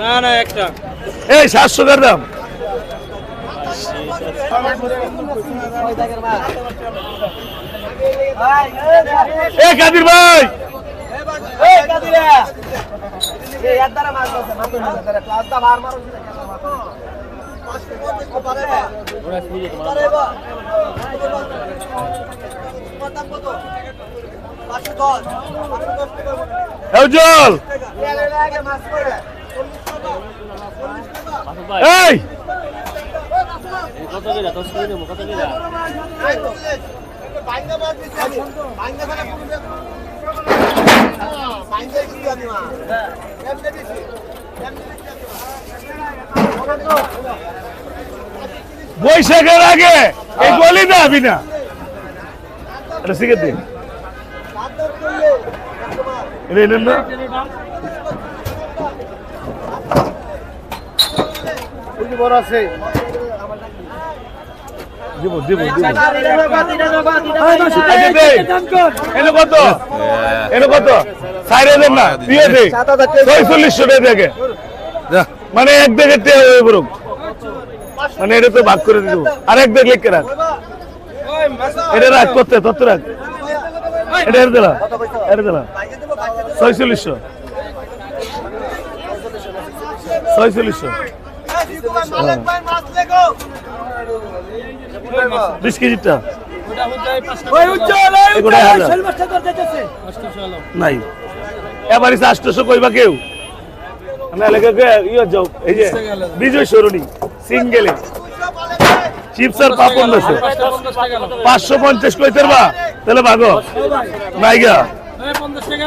না না একটা। এই সাতশো টাকার দাম এ কাদির ভাই। এই জল। এই! বৈশাখের আগে এই গলি না আমি না শিখে দিন না। বড় আছে। দিব দিব দিব। এনে কত? এনে কত? সাইড দেন না? দিয়ে দে। ছয়চল্লিশশো টাকা দেখে মানে এক দেখে তে বরং মানে এটা তো ভাগ করে দিব। আর এক দেখ লিখে রাখ এটা রাখ করতে তত রাখ এটা এর দিলা এর দিলা। ছয়চল্লিশশো। ছয়চল্লিশশো। বিশ কেজিটা। এগুলো হাজার। নাই। এবার এসে আষ্টশো কইবা কেউ? আমি এলাকাকে ইয়ে যাও এই যে বিজয় সরণি সিঙ্গেলে। চিপস আর পাপড় আছে পাঁচশো পঞ্চাশ কইতে বা তাহলে ভাগো। নাই গা পঞ্চাশ টাকা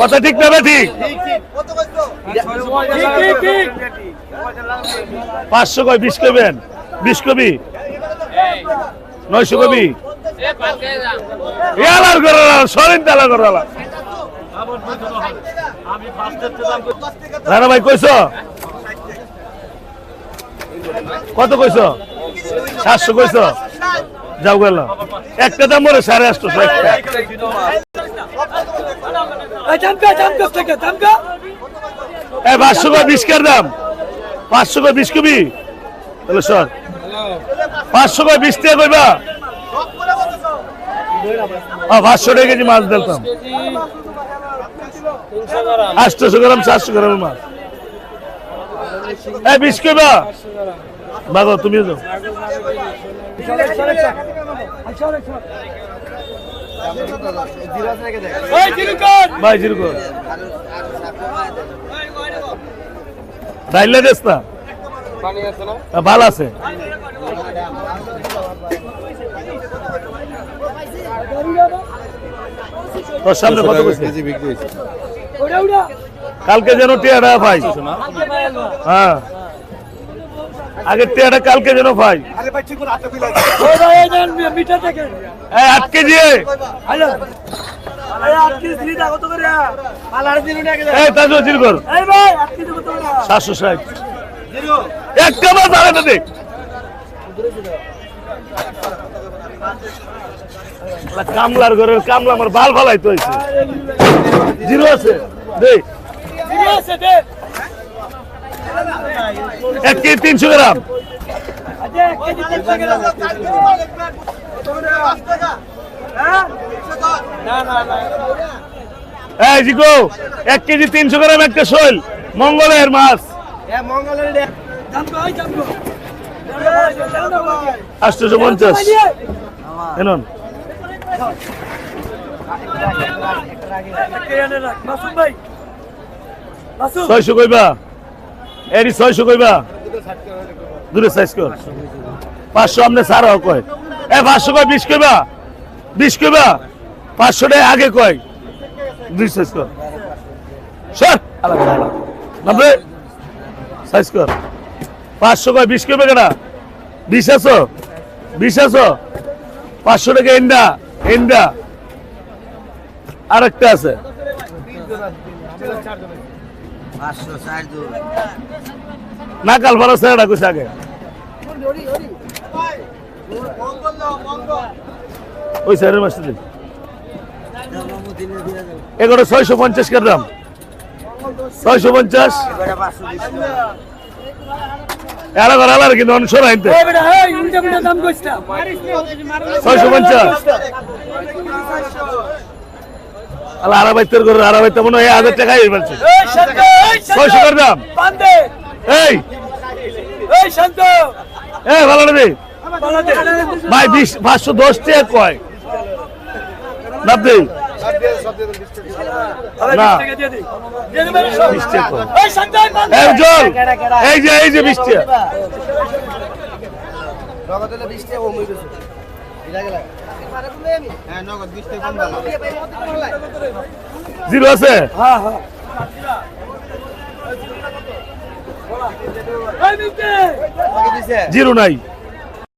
কথা ঠিক না ঠিক পাঁচশো কয়, বিশ কইবেন? বিশ কবি? নয়শো কবি? ভাই, কইছ? কত কইছ? সাতশো কইছ? যাও গেল। একটা দাম বলে সাড়ে আটশো একটা পাঁচশো কয় বিশ কার দাম। পাঁচশো কয় বিশ কবি। তাহলে সর। পাঁচশো কয় বিশ টাকা কইবা। পাঁচশো টাকা কেজি মাছ দিতাম আটশোশো গ্রাম, চারশো গ্রামের মাছ। এই বিশ কইবা। বাবা তুমিও যাও। জিরো যেরকম ডাইলে দেস না? পানি আছে না ভালো আছে। তোর সামনে কত কইছে কালকে যেন টিয়াটা ভাই হ্যাঁ। আগে টিয়াটা কালকে যেন ভাই এই আট কেজি এই তাজু জির কর? সাতশো ষাট। একটা আরে না দেখ কামলার ঘরের কামলা আমার বাল ফালাই তো হয়েছে জিরো আছে দেখ এক কেজি তিনশো গ্রাম। এই জিগো এক কেজি তিনশো গ্রাম একটা শৈল, মঙ্গলের মাছ। আটশোশো পঞ্চাশ। এনন। ছয়শো কইবা। এরি ছয়শো কইবা। দূরে সাইজ কর। পাঁচশো আপনি সারা কয়। এ, পাঁচশো কয়, বিশ কইবা? বিশ কইবা? পাঁচশো টাকা আগে কয়। দুই সাইজ কর। সর। নব্বই সাইজ কর। পাঁচশো কয়, বিশ কইবে কেনা বিশ আছো? বিশ আছো? পাঁচশো টাকা এন্ডা এন্ডা আরেকটা আছে। না কাল ভালো স্যার কইছে আগে। ওই স্যারের মাসে দিন। এগারো ছয়শো পঞ্চাশ কের দাম ছয়শো পঞ্চাশ। এরা কিন্তু অনুসর ছয়শো পঞ্চাশ। আলা করে মনে হয় হাজার টাকা ছয়শো কর দাম। এই! এই ভালো নেবে ভাই বিশ পাঁচশো দশ টাকা কয়? নব্বই না। বিশ এই যে এই যে বিশ টাকা। নগদ হলে বিশ টাকা কম হয়ে গেছে। এটা গেলে। হ্যাঁ নগদ বিশ টাকা কম জিরো আছে দিছে জিরো নাই।